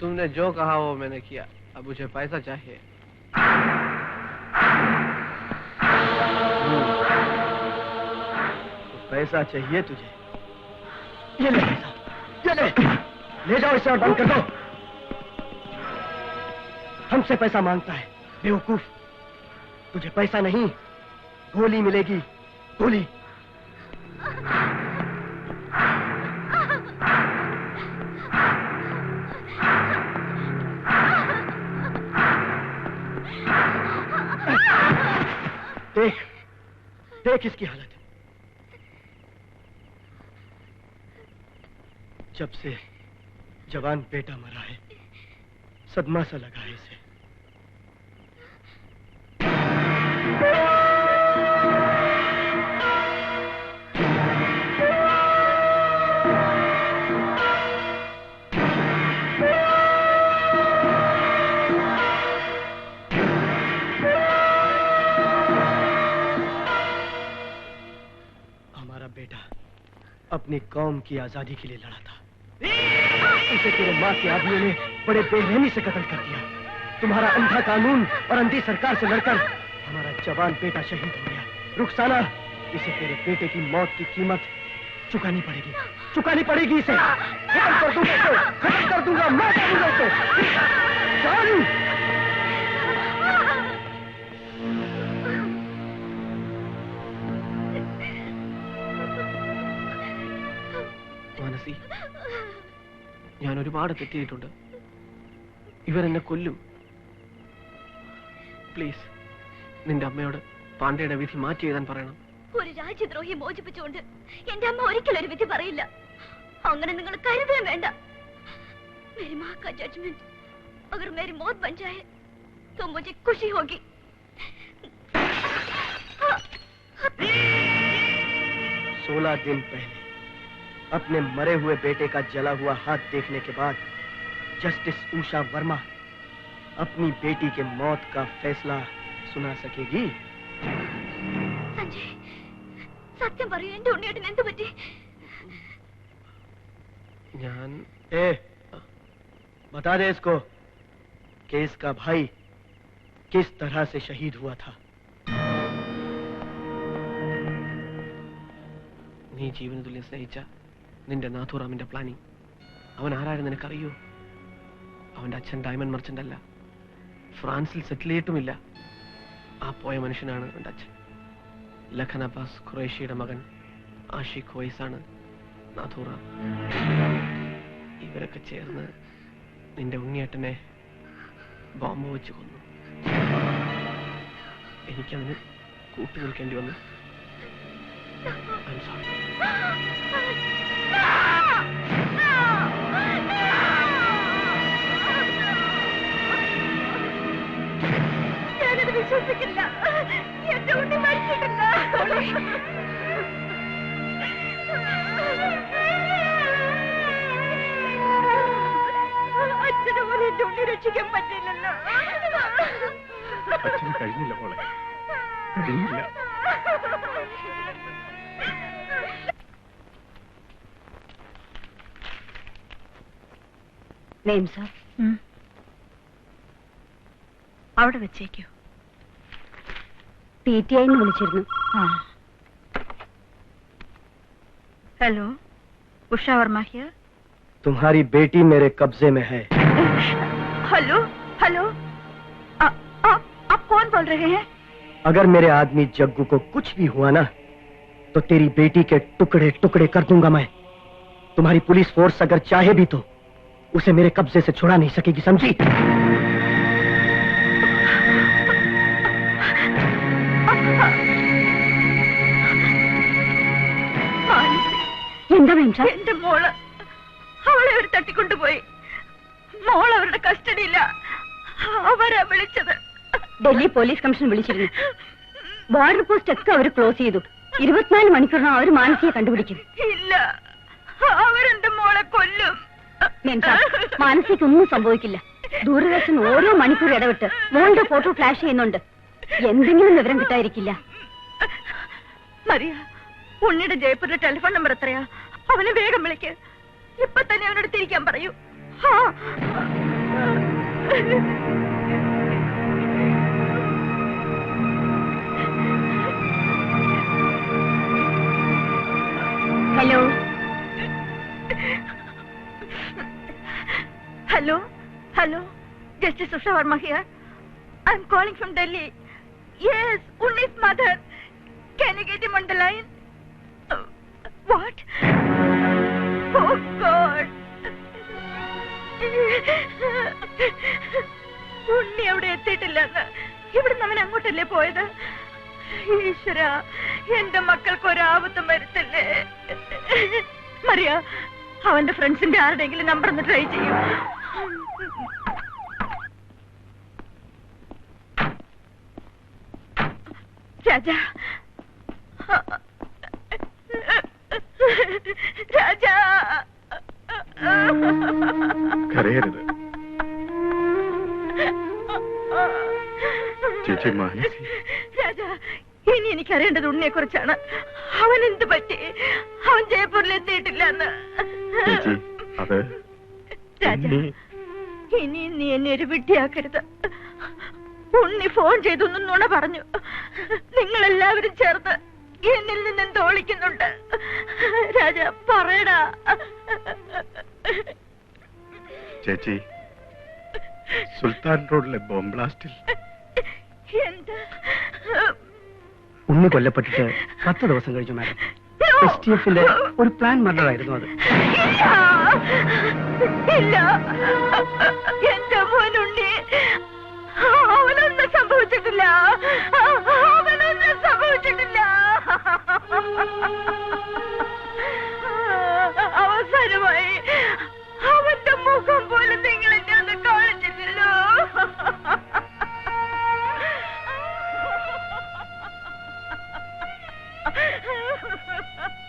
तुमने जो कहा वो मैंने किया। अब मुझे पैसा चाहिए। तो पैसा चाहिए तुझे। ये ले ये ले। ले जाओ इसे बंद कर दो। हमसे पैसा माँगता है। बेवकूफ़। तुझे पैसा नहीं। गोली मिलेगी। गोली। देख देख इसकी हालत। जब से जवान बेटा मरा है, सदमा सा लगा है इसे। अपनी कौम की आज़ादी के लिए लड़ा था। उसे तेरे माँ के आदमियों ने बड़े बेरहमी से कत्ल कर दिया। तुम्हारा अंधा कानून और अंधी सरकार से लड़कर हमारा जवान बेटा शहीद हो गया। रुखसाना, इसे तेरे बेटे की मौत की कीमत चुकानी पड़ेगी। चुकानी पड़ेगी इसे। खत्म कर दूँगा खत्म कर दूँगा। मैं करूँगा इसे? जान! മാനസി ഞാൻ ഒരുപാട് തെറ്റിയിട്ടുണ്ട് ഇവരെന്നെ കൊല്ലും പ്ലീസ് നിന്റെ അമ്മയോട് പാണ്ഡ്യയുടെ വിധി മാറ്റി എഴുതാൻ പറയണം ഒരു രാജ്യദ്രോഹി മോചിപ്പിച്ചുകൊണ്ട് എന്റെ അമ്മ ഒരിക്കലും ഒരു വിധി പറയില്ല അങ്ങനെ നിങ്ങൾ കരുതേ വേണ്ട मेरी माँ का जजमेंट अगर मेरी मौत बन जाए तो मुझे खुशी होगी सोलह दिन पहले अपने मरे हुए बेटे का जला हुआ हाथ देखने के बाद जस्टिस उषा वर्मा अपनी बेटी के मौत का फैसला सुना सकेगी സഞ്ജയ് സത്യം പറയൂ എന്റെ ഉണ്ണിയേട്ടന് എന്ത് പറ്റി ഞാൻ ए बता दे इसको कि इसका भाई किस तरह से शहीद हुआ था നീ ജീവന തുല്യം സ്നേഹിച്ച നിന്റെ നാഥുറാമിന്റെ പ്ലാനിങ് അവൻ ആരായിരുന്നു നിനക്കറിയോ? അവന്റെ അച്ഛൻ ഡയമണ്ട് മർച്ചന്റ് അല്ല. ഫ്രാൻസിൽ സെറ്റിൽ ചെയ്തിട്ടുമില്ല. ആ പോയ മനുഷ്യനാണ് അവന്റെ അച്ഛൻ. ലഖൻ അബ്ബാസ് ഖുറേഷിയുടെ മകൻ ആഷിഖ് വയസ്സാണ് നാഥൂറ. ഇവരൊക്കെ ചേർന്ന് നിന്റെ ഉണ്ണിയേട്ടനെ ബോംബ് വെച്ച് കൊന്നു. എനിക്കതിന് കൂട്ടു നിൽക്കേണ്ടി വന്നു. I'm sorry. വിശ്വസിക്കില്ല. എന്റെ കുട്ടി മരിച്ചിട്ടില്ല. അച്ഛനെ പോലെ എന്റെ ഉണ്ണി രക്ഷിക്കാൻ പറ്റില്ലല്ലോ അച്ഛന് കഴിഞ്ഞില്ല മോളെ. കഴിഞ്ഞില്ല നെയിം സാർ. അവിടെ വെച്ചേക്കൂ. ടി ടി ഐന്ന് വിളിച്ചിരുന്നു ഹലോ ഉഷ വർമ്മ ഹിയർ तुम्हारी बेटी मेरे कब्जे में है हेलो हेलो आ- आप आप कौन बोल रहे हैं अगर मेरे आदमी जग्गू को कुछ भी हुआ ना तो तेरी बेटी के टुकड़े टुकड़े कर दूंगा मैं तुम्हारी पुलिस फोर्स अगर चाहे भी तो उसे मेरे कब्जे से छुड़ा नहीं सकेगी समझी എന്താ വേണ്ട? എന്റെ മോൾ അവളെ അവർ തട്ടിക്കൊണ്ടുപോയി. മോൾ അവരുടെ കസ്റ്റഡിയില്ല അവരാ വിളിച്ചത്. ഡൽഹി പോലീസ് കമ്മീഷൻ വിളിച്ചിരുന്നു. ബോർഡർ പോസ്റ്റ് ഒക്കെ അവർ ക്ലോസ് ചെയ്തു. ഇരുപത്തിനാല് മണിക്കൂറിനകം അവർ മാനസിയെ കണ്ടുപിടിക്കും. ഇല്ല. അവരെന്റെ മോളെ കൊല്ലും. മാനസിക്ക് ഒന്നും സംഭവിക്കില്ല. ദൂരദർശൻ ഓരോ മണിക്കൂർ ഇടവിട്ട് മോളുടെ ഫോട്ടോ ഫ്ലാഷ് ചെയ്യുന്നുണ്ട്. എന്തെങ്കിലും വിവരം കിട്ടായിരിക്കില്ല മറിയ ഉണ്ണിയുടെ ജയ്പൂരിലെ ടെലിഫോൺ നമ്പർ എത്രയാ? അവനെ വേഗം വിളിക്ക്. ഇപ്പൊ തന്നെ അവനോട് തിരിക്കാൻ പറയൂ. Hello? Hello? Hello? Justice Usha Varma here. I'm calling from Delhi. Yes, Unni's mother. Can you get him on the line? Uh, what? Oh, God. Unni അവിടെ എത്തിയിട്ടില്ലെന്ന് ഇവിടുന്ന് അവൻ അങ്ങോട്ടല്ലേ പോയത് ഈശ്വര എന്റെ മക്കൾക്ക് ഒരാപത്തും വരുത്തല്ലേ മറിയ അവന്റെ ഫ്രണ്ട്സിന്റെ ആരുടെയെങ്കിലും നമ്പർ ഒന്ന് ട്രൈ ചെയ്യൂ രാജ. രാജ. കരയരുത്. ചേച്ചി മാനസി. രാജ ഇനി എനിക്ക് അറിയേണ്ടത് ഉണ്ണിയെ കുറിച്ചാണ് അവൻ എന്ത് പറ്റി? അവൻ ജയ്പൂരിൽ എത്തിയിട്ടില്ലെന്ന്. ചേച്ചി അത് രാജ ഇനി നീ എന്നെ ഒരു വിഡ്ഢിയാക്കരുത്. ഉണ്ണി ഫോൺ ചെയ്തൊന്നും നുണ പറഞ്ഞു. നിങ്ങൾ എല്ലാവരും ചേർന്ന് എന്നിൽ നിന്നും തോളിക്കുന്നുണ്ട് രാജ പറയടാ. ചേച്ചി സുൽത്താൻ റോഡിലെ ബോംബ് ബ്ലാസ്റ്റിൽ എന്താ? ഉണ്ണി കൊല്ലപ്പെട്ടിട്ട് പത്ത് ദിവസം കഴിഞ്ഞു മാഡം. എസ് ടി എഫിന്റെ ഒരു പ്ലാൻ മർഡർ ആയിരുന്നു അത് ഇല്ല. സംഭവിച്ചിട്ടില്ല. അവനൊന്നും സംഭവിച്ചിട്ടില്ല. അവസാനമായി അവന്റെ മുഖം പോലെ നിങ്ങളെ ഞാൻ കാണിച്ചിട്ടില്ലോ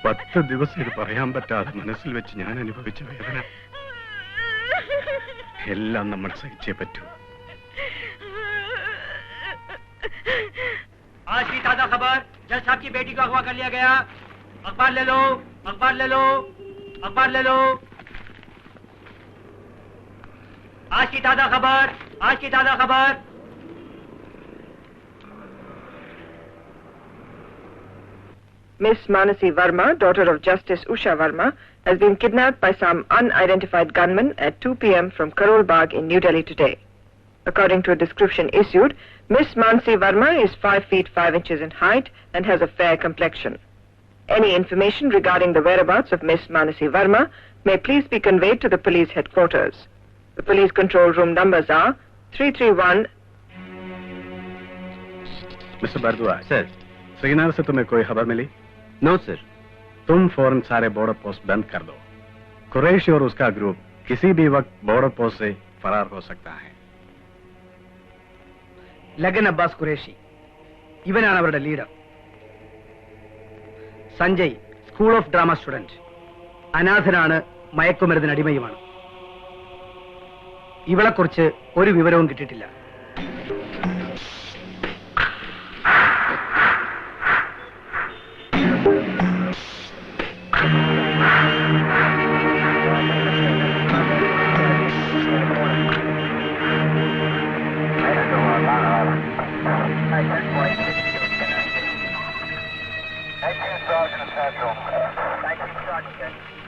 പത്ത് ദിവസം ഇത് പറയാൻ പറ്റാതെ മനസ്സിൽ വെച്ച് ഞാൻ അനുഭവിച്ച വേദന. എല്ലാം നമ്മൾ സഹിച്ചേ പറ്റൂ. आज की ताज़ा खबर जज साहब की बेटी को अगवा कर लिया गया अखबार ले लो अखबार ले लो अखबार ले लो आज की ताज़ा खबर आज की ताज़ा खबर Miss Manasi Verma, daughter of Justice Usha Verma, has been kidnapped by some unidentified gunmen at 2 p.m. from Karol Bagh in New Delhi today. According to a description issued, Miss Manasi Verma is 5 feet 5 inches in height and has a fair complexion. Any information regarding the whereabouts of Miss Manasi Verma may please be conveyed to the police headquarters. The police control room numbers are 331 mister Bharadwaj sir Srinagar से तुम्हें कोई खबर मिली no sir तुम फौरन सारे border post बंद कर दो कुरैशी और उसका ग्रुप किसी भी वक्त बॉर्डर पोस्ट से फरार हो सकता है ലഗൻ അബ്ബാസ് ഖുറേഷി. ഇവനാണ് അവരുടെ leader. Sanjay school of drama student അനാഥനാണ് മയക്കുമരുന്നിന് അടിമയുമാണ്. ഇവളെക്കുറിച്ച് ഒരു വിവരവും കിട്ടിയിട്ടില്ല. Sergeant Satchel. 19 Sergeant,